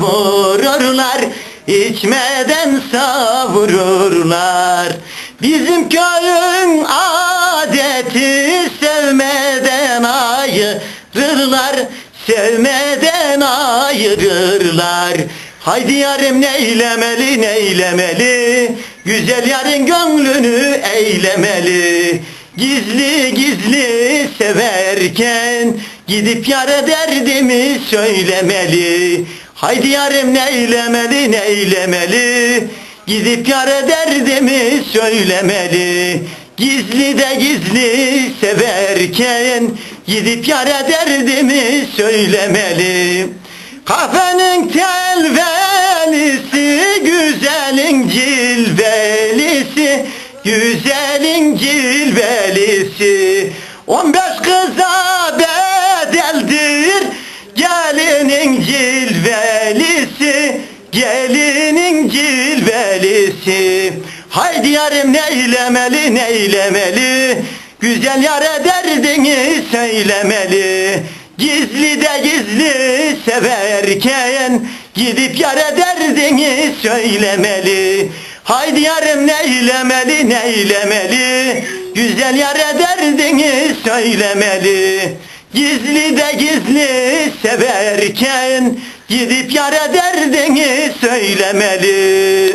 vururlar içmeden savururlar. Bizim köyün adeti sevmeden ayırırlar Sevmeden ayırırlar Haydi yarım neylemeli neylemeli Güzel yarın gönlünü eylemeli. Gizli gizli severken Gidip yara derdimi söylemeli. Haydi yarım neylemeli neylemeli? Gidip yara derdimi söylemeli. Gizli de gizli severken Gidip yara derdimi söylemeli. Kafenin telvelisi Güzelin cilvelisi Güzelin cilvelisi. On beş kıza bedeldir Gelinin cilvelisi Gelinin cilvelisi. Haydi yarım neylemeli neylemeli? Güzel yare derdini söylemeli. Gizli de gizli severken Gidip yare derdini söylemeli. Haydi yarım neylemeli neylemeli? Güzel yare derdini söylemeli. Gizli de gizli severken Gidip yara derdini söylemeli